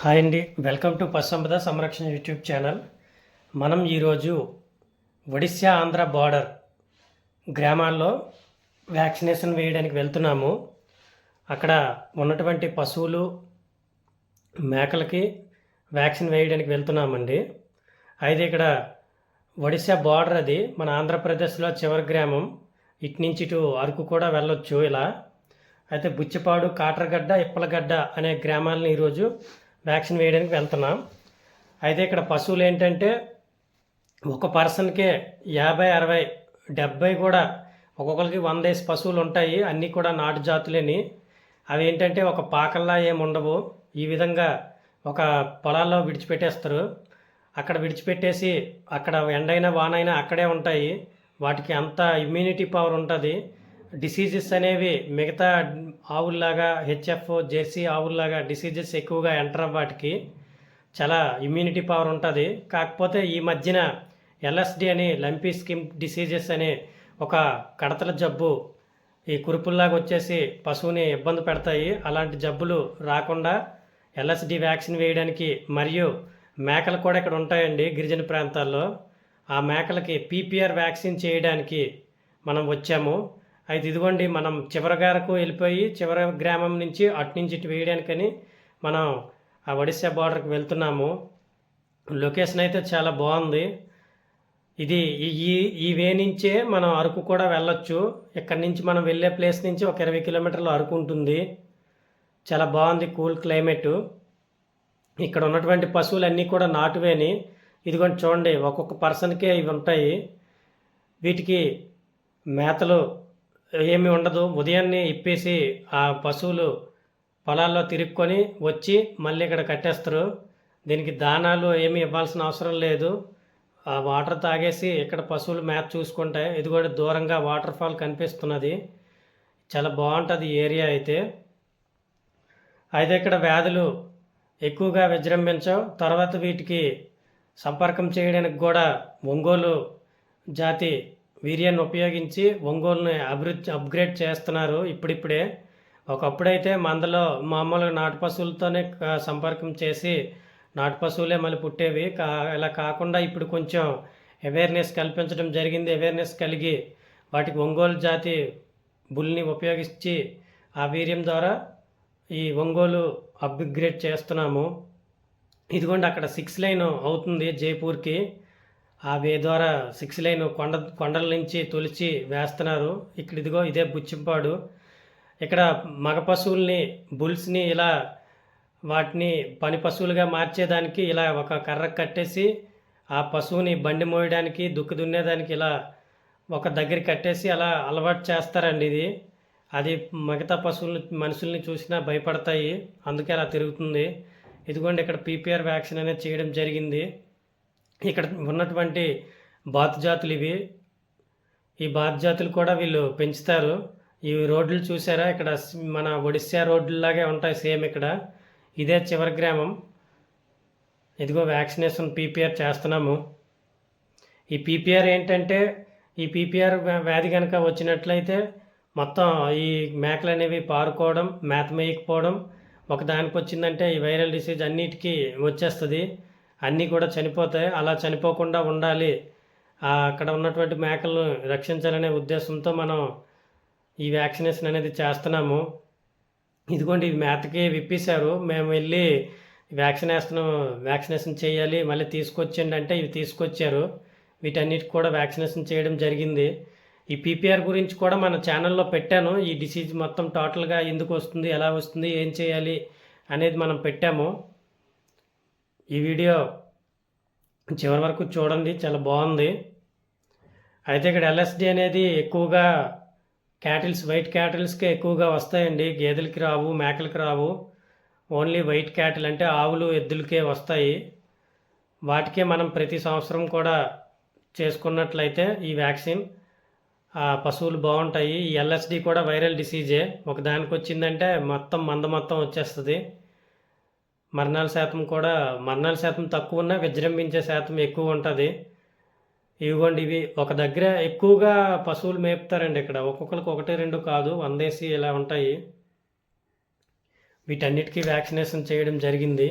Hi అండి. Welcome to పశుసంపద సంరక్షణ YouTube channel. మనం ఈరోజు ఒడిశా ఆంధ్ర బార్డర్ గ్రామాల్లో వ్యాక్సినేషన్ వేయడానికి వెళ్తున్నాము. అక్కడ ఉన్నటువంటి పశువులు మేకలకి వ్యాక్సిన్ వేయడానికి వెళ్తున్నామండి. అయితే ఇక్కడ ఒడిశా బార్డర్ అది మన ఆంధ్రప్రదేశ్లో చివరి గ్రామం. ఇటు నుంచి ఇటు అరకు కూడా వెళ్ళొచ్చు ఇలా. అయితే బుచ్చిపాడు కాటరగడ్డ ఇప్పలగడ్డ అనే గ్రామాలను ఈరోజు వ్యాక్సిన్ వేయడానికి వెళ్తున్నాం. అయితే ఇక్కడ పశువులు ఏంటంటే ఒక పర్సన్కే యాభై అరవై డెబ్బై కూడా ఒక్కొక్కరికి వంద వేసి పశువులు ఉంటాయి. అన్నీ కూడా నాటు జాతులేని. అవి ఏంటంటే ఒక పాకల్లా ఏమి ఉండవు. ఈ విధంగా ఒక పొలాల్లో విడిచిపెట్టేస్తారు. అక్కడ విడిచిపెట్టేసి అక్కడ ఎండైనా వానైనా అక్కడే ఉంటాయి. వాటికి అంత ఇమ్యూనిటీ పవర్ ఉంటుంది. డిసీజెస్ అనేవి మిగతా ఆవుల్లాగా హెచ్ఎఫ్ జెర్సీ ఆవుల్లాగా డిసీజెస్ ఎక్కువగా ఎంటర్ వాటికి చాలా ఇమ్యూనిటీ పవర్ ఉంటుంది. కాకపోతే ఈ మధ్యన ఎల్ఎస్డి అని లంపీ స్కిమ్ డిసీజెస్ అనే ఒక కడతల జబ్బు ఈ కురుపుల్లాగా వచ్చేసి పశువుని ఇబ్బంది పెడతాయి. అలాంటి జబ్బులు రాకుండా ఎల్ఎస్డి వ్యాక్సిన్ వేయడానికి మరియు మేకలు కూడా ఇక్కడ ఉంటాయండి గిరిజన ప్రాంతాల్లో. ఆ మేకలకి పీపీఆర్ వ్యాక్సిన్ చేయడానికి మనం వచ్చాము. అయితే ఇదిగోండి మనం చివరి గారకు వెళ్ళిపోయి చివరి గ్రామం నుంచి అటు నుంచి ఇటు వేయడానికని మనం ఆ ఒడిశా బార్డర్కి వెళ్తున్నాము. లొకేషన్ అయితే చాలా బాగుంది. ఇది ఈ- ఈ వే నుంచే మనం అరకు కూడా వెళ్ళొచ్చు. ఇక్కడ నుంచి మనం వెళ్ళే ప్లేస్ నుంచి ఒక ఇరవై కిలోమీటర్లు అరకు ఉంటుంది. చాలా బాగుంది కూల్ క్లైమేట్. ఇక్కడ ఉన్నటువంటి పశువులన్నీ కూడా నాటువేని. ఇదిగోండి చూడండి ఒక్కొక్క పర్సన్కే ఇవి ఉంటాయి. వీటికి మేతలు ఏమి ఉండదు. ఉదయాన్నే ఇప్పేసి ఆ పశువులు పొలాల్లో తిరుక్కొని వచ్చి మళ్ళీ ఇక్కడ కట్టేస్తారు. దీనికి దానాలు ఏమి ఇవ్వాల్సిన అవసరం లేదు. ఆ వాటర్ తాగేసి ఇక్కడ పశువులు మేత చూసుకుంటాయి ఇది కూడా దూరంగా వాటర్ ఫాల్ కనిపిస్తున్నది. చాలా బాగుంటుంది ఏరియా అయితే. అయితే ఇక్కడ వ్యాధులు ఎక్కువగా విజృంభించవు. తర్వాత వీటికి సంపర్కం చేయడానికి కూడా ఒంగోలు జాతి వీర్యాన్ని ఉపయోగించి ఒంగోలుని అభివృద్ధి అప్గ్రేడ్ చేస్తున్నారు ఇప్పుడిప్పుడే. ఒకప్పుడైతే మందలో మామూలుగా నాటు పశువులతోనే సంపర్కం చేసి నాటు పశువులే మళ్ళీ పుట్టేవి. కా ఇలా కాకుండా ఇప్పుడు కొంచెం అవేర్నెస్ కల్పించడం జరిగింది. అవేర్నెస్ కలిగి వాటికి ఒంగోలు జాతి బుల్ని ఉపయోగించి ఆ వీర్యం ద్వారా ఈ ఒంగోలు అప్గ్రేడ్ చేస్తున్నాము. ఇదిగోండి అక్కడ సిక్స్ లైన్ అవుతుంది జైపూర్కి. ఆ వే ద్వారా సిక్స్ లైన్ కొండ కొండల నుంచి తొలిచి వేస్తున్నారు. ఇక్కడ ఇదిగో ఇదే బుచ్చింపాడు. ఇక్కడ మగ పశువుల్ని బుల్స్ని ఇలా వాటిని పని పశువులుగా మార్చేదానికి ఇలా ఒక కర్ర కట్టేసి ఆ పశువుని బండి మోయడానికి దుక్కు దున్నేదానికి ఇలా ఒక దగ్గర కట్టేసి అలా అలవాటు చేస్తారండి ఇది. అది మిగతా పశువులు మనుషుల్ని చూసినా భయపడతాయి. అందుకే అలా తిరుగుతుంది. ఇదిగోండి ఇక్కడ పీపీఆర్ వ్యాక్సిన్ అనేది చేయడం జరిగింది. ఇక్కడ ఉన్నటువంటి బాతు జాతులు ఇవి. ఈ బాతు జాతులు కూడా వీళ్ళు పెంచుతారు. ఈ రోడ్లు చూసారా? ఇక్కడ మన ఒడిశా రోడ్లలాగే ఉంటాయి సేమ్ ఇక్కడ. ఇదే చివరి గ్రామం. ఇదిగో వ్యాక్సినేషన్ పీపీఆర్ చేస్తున్నాము. ఈ పీపీఆర్ ఏంటంటే ఈ పీపీఆర్ వ్యాధి కనుక వచ్చినట్లయితే మొత్తం ఈ మేకలు అనేవి పారుకోవడం మేత మేయకపోవడం ఒక దానికి వచ్చిందంటే ఈ వైరల్ డిసీజ్ అన్నిటికీ వచ్చేస్తుంది. అన్నీ కూడా చనిపోతాయి. అలా చనిపోకుండా ఉండాలి. అక్కడ ఉన్నటువంటి మేకలను రక్షించాలనే ఉద్దేశంతో మనం ఈ వ్యాక్సినేషన్ అనేది చేస్తున్నాము. ఇదిగోండి మేతకి విప్పేశారు. మేము వెళ్ళి వ్యాక్సినేషన్ వ్యాక్సినేషన్ చేయాలి. మళ్ళీ తీసుకొచ్చండి అంటే ఇవి తీసుకొచ్చారు. వీటన్నిటికి కూడా వ్యాక్సినేషన్ చేయడం జరిగింది. ఈ పీపీఆర్ గురించి కూడా మన ఛానల్లో పెట్టాను. ఈ డిసీజ్ మొత్తం టోటల్గా ఎందుకు వస్తుంది ఎలా వస్తుంది ఏం చేయాలి అనేది మనం పెట్టాము. ఈ వీడియో చివరి వరకు చూడండి చాలా బాగుంది. అయితే ఇక్కడ ఎల్ఎస్డి అనేది ఎక్కువగా క్యాటిల్స్ వైట్ క్యాటిల్స్కే ఎక్కువగా వస్తాయండి. గేదెలకి రావు మేకలకి రావు. ఓన్లీ వైట్ క్యాటిల్ అంటే ఆవులు ఎద్దులకే వస్తాయి. వాటికే మనం ప్రతి సంవత్సరం కూడా చేసుకున్నట్లయితే ఈ వ్యాక్సిన్ ఆ పశువులు బాగుంటాయి. ఈ ఎల్ఎస్డి కూడా వైరల్ డిసీజే. ఒకదానికి వచ్చిందంటే మొత్తం మంద మొత్తం వచ్చేస్తుంది. మరణాల శాతం కూడా మరణాల శాతం తక్కువ ఉన్నా విజృంభించే శాతం ఎక్కువ ఉంటుంది. ఇవ్వండి ఇవి ఒక దగ్గర ఎక్కువగా పశువులు మేపుతారండి ఇక్కడ. ఒక్కొక్కరికి ఒకటి రెండు కాదు వందేసి ఇలా ఉంటాయి. వీటన్నిటికీ వ్యాక్సినేషన్ చేయడం జరిగింది.